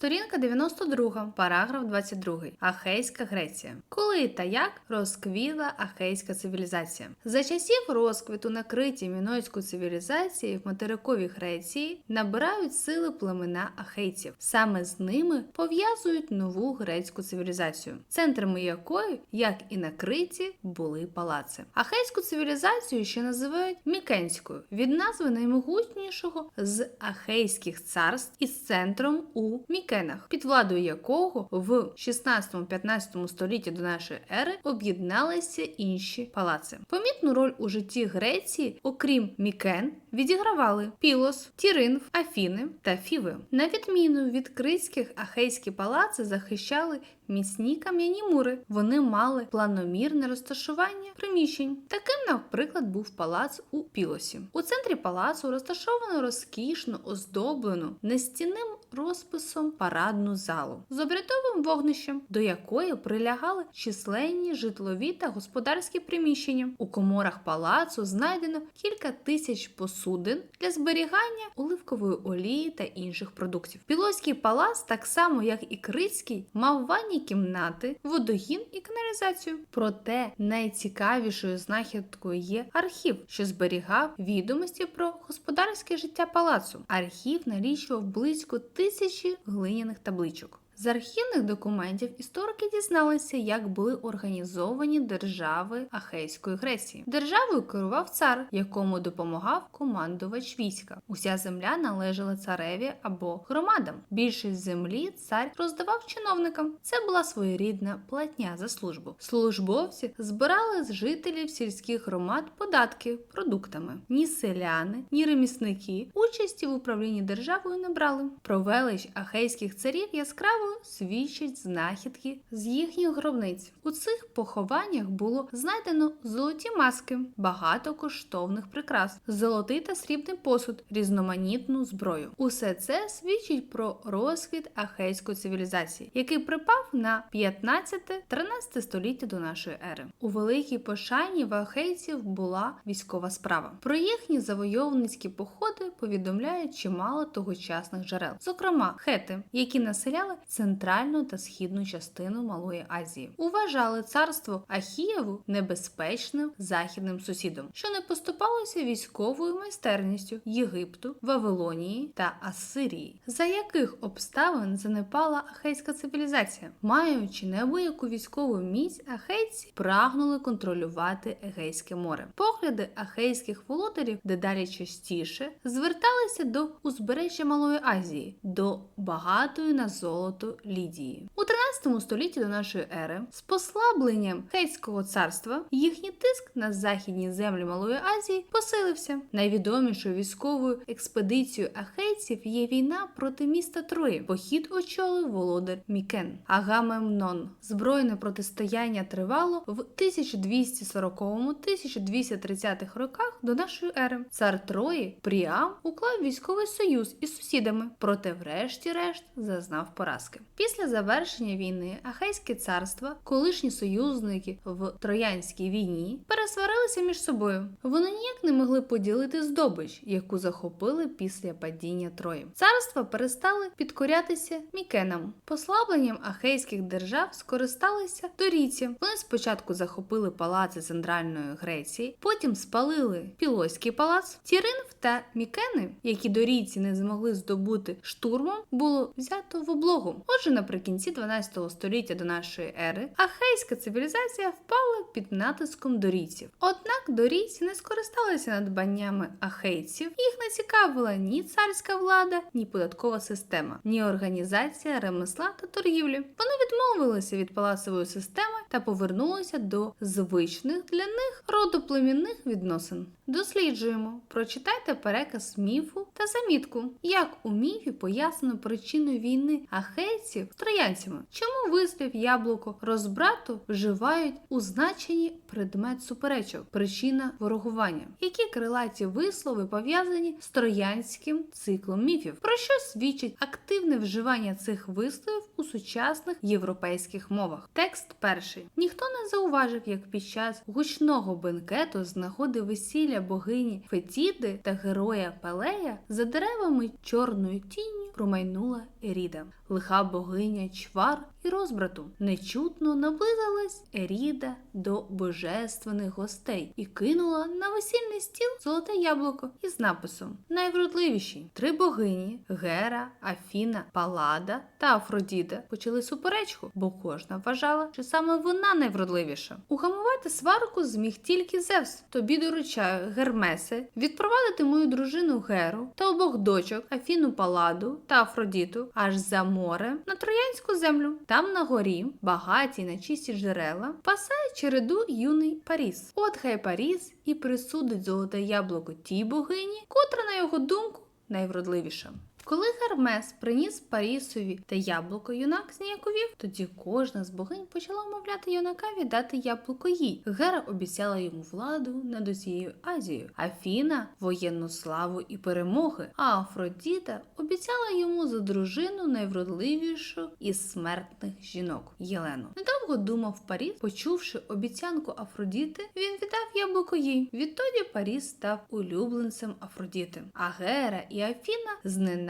Сторінка 92, параграф 22. Ахейська Греція. Коли та як розквіла ахейська цивілізація? За часів розквіту накриті мінойської цивілізації в материковій Греції набирають сили племена ахейців. Саме з ними пов'язують нову грецьку цивілізацію, центрами якої, як і на Криті, були палаци. Ахейську цивілізацію ще називають Мікенською від назви наймогутнішого з ахейських царств із центром у Мікенах, під владою якого в 16-15 столітті до нашої ери об'єдналися інші палаци. Помітну роль у житті Греції, окрім Мікен, відігравали Пілос, Тіринф, Афіни та Фіви. На відміну від критських ахейські палаци захищали міцні кам'яні мури. Вони мали планомірне розташування приміщень. Таким, наприклад, був палац у Пілосі. У центрі палацу розташовано розкішно оздоблену нестінним розписом парадну залу з обрядовим вогнищем, до якої прилягали численні житлові та господарські приміщення. У коморах палацу знайдено кілька тисяч посудин для зберігання оливкової олії та інших продуктів. Пілоський палац, так само як і Критський, мав ванні кімнати, водогін і каналізацію. Проте найцікавішою знахідкою є архів, що зберігав відомості про господарське життя палацу. Архів налічував близько тисячі глиняних табличок. З архівних документів історики дізналися, як були організовані держави Ахейської Греції. Державою керував цар, якому допомагав командувач війська. Уся земля належала цареві або громадам. Більшість землі цар роздавав чиновникам. Це була своєрідна платня за службу. Службовці збирали з жителів сільських громад податки продуктами. Ні селяни, ні ремісники участі в управлінні державою не брали. Про велич ахейських царів яскраво свідчать знахідки з їхніх гробниць. У цих похованнях було знайдено золоті маски, багато коштовних прикрас, золотий та срібний посуд, різноманітну зброю. Усе це свідчить про розквіт ахейської цивілізації, який припав на 15-13 століття до нашої ери. У великій пошані в ахейців була військова справа. Про їхні завойовницькі походи повідомляють чимало тогочасних джерел, зокрема хети, які населяли центральну та східну частину Малої Азії. Вважали царство Ахієву небезпечним західним сусідом, що не поступалося військовою майстерністю Єгипту, Вавилонії та Ассирії, за яких обставин занепала ахейська цивілізація, маючи неабияку військову міць, ахейці прагнули контролювати Егейське море. Погляди ахейських володарів дедалі частіше зверталися до узбережжя Малої Азії, до багатої на золото Лідії. У 13 столітті до нашої ери з послабленням Хейського царства їхній тиск на західні землі Малої Азії посилився. Найвідомішою військовою експедицією ахейців є війна проти міста Трої. Похід очолив володар Мікен Агамемнон. Збройне протистояння тривало в 1240-1230 роках до нашої ери. Цар Трої Пріам уклав військовий союз із сусідами, проте, врешті-решт, зазнав поразки. Після завершення війни Ахейське царство, колишні союзники в Троянській війні, пересварилися між собою. Вони ніяк не могли поділити здобич, яку захопили після падіння Трої. Царства перестали підкорятися мікенам. Послабленням ахейських держав скористалися дорійці. Вони спочатку захопили палаци центральної Греції, потім спалили Пілойський палац, Тіринф та Мікени, які дорійці не змогли здобути штурмом, було взято в облогу. Отже, наприкінці 12 століття до нашої ери ахейська цивілізація впала під натиском дорійців. Однак дорійці не скористалися надбаннями ахейців, їх не цікавила ні царська влада, ні податкова система, ні організація ремесла та торгівлі. Вони відмовилися від палацової системи та повернулися до звичних для них родоплемінних відносин. Досліджуємо, прочитайте переказ міфу та замітку, як у міфі пояснено причину війни ахейців з троянцями. Чому вислів яблуко розбрату вживають у значенні предмет суперечок, причина ворогування? Які крилаті вислови пов'язані з троянським циклом міфів, про що свідчить активне вживання цих висловів у сучасних європейських мовах? Текст перший ніхто не зауважив, як під час гучного бенкету з нагоди весілля богині Фетіди та героя Пелея за деревами чорною тінню промайнула Еріда, лиха богиня чвар і розбрату. Нечутно наблизилась Еріда до божественних гостей і кинула на весільний стіл золоте яблуко із написом Найвродливіші три богині Гера, Афіна, Палада та Афродіта почали суперечку, бо кожна вважала, що саме вона найвродливіша. Угамувати сварку зміг тільки Зевс. Тобі доручаю, Гермесе, відпровадити мою дружину Геру та обох дочок Афіну Паладу та Афродіту аж за море на троянську землю. Там на горі, багаті на чисті джерела, пасає череду юний Паріс. От хай Паріс і присудить золоте яблуко тій богині, котра, на його думку, найвродливіша. Коли Гермес приніс Парісові та яблуко, юнак зніяковів, тоді кожна з богинь почала умовляти юнака віддати яблуко їй. Гера обіцяла йому владу над усією Азією, Афіна воєнну славу і перемоги, а Афродіта обіцяла йому за дружину найвродливішу із смертних жінок Єлену. Недовго думав Паріс, почувши обіцянку Афродіти, він віддав яблуко їй. Відтоді Паріс став улюбленцем Афродіти. А Гера і Афіна зненавиділи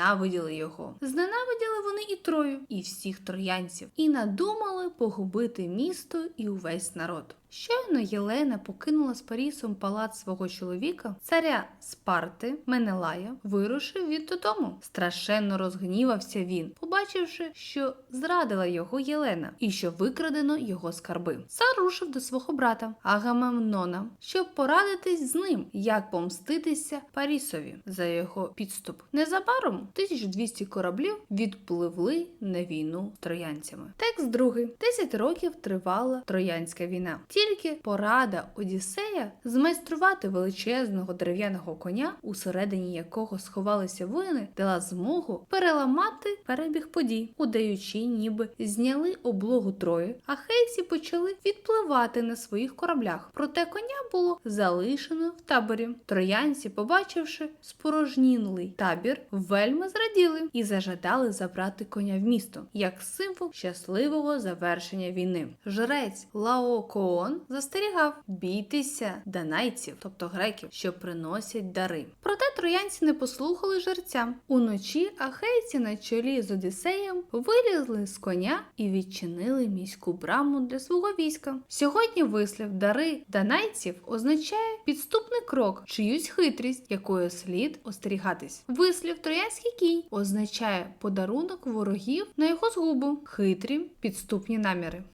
його. Зненавиділи вони і Трою, і всіх троянців, і надумали погубити місто і увесь народ. Щойно Єлена покинула з Парісом палац свого чоловіка, царя Спарти Менелая, вирушив від додому. Страшенно розгнівався він, побачивши, що зрадила його Єлена і що викрадено його скарби. Цар рушив до свого брата Агамемнона, щоб порадитись з ним, як помститися Парісові за його підступ. Незабаром 1200 кораблів відпливли на війну троянцями. Текст другий: 10 років тривала троянська війна. Тільки порада Одіссея змайструвати величезного дерев'яного коня, усередині якого сховалися воїни, дала змогу переламати перебіг подій, удаючи, ніби зняли облогу Трої, а хейсі почали відпливати на своїх кораблях. Проте коня було залишено в таборі. Троянці, побачивши спорожнілий табір, вельми зраділи і зажадали забрати коня в місто як символ щасливого завершення війни. Жрець Лаокоон застерігав бійтеся данайців, тобто греків, що приносять дари. Проте троянці не послухали жерця. Уночі ахейці на чолі з Одіссеєм вилізли з коня і відчинили міську браму для свого війська. Сьогодні вислів дари данайців означає підступний крок, чиюсь хитрість, якою слід остерігатись. Вислів троянський кінь означає подарунок ворогів на його згубу, хитрі підступні наміри.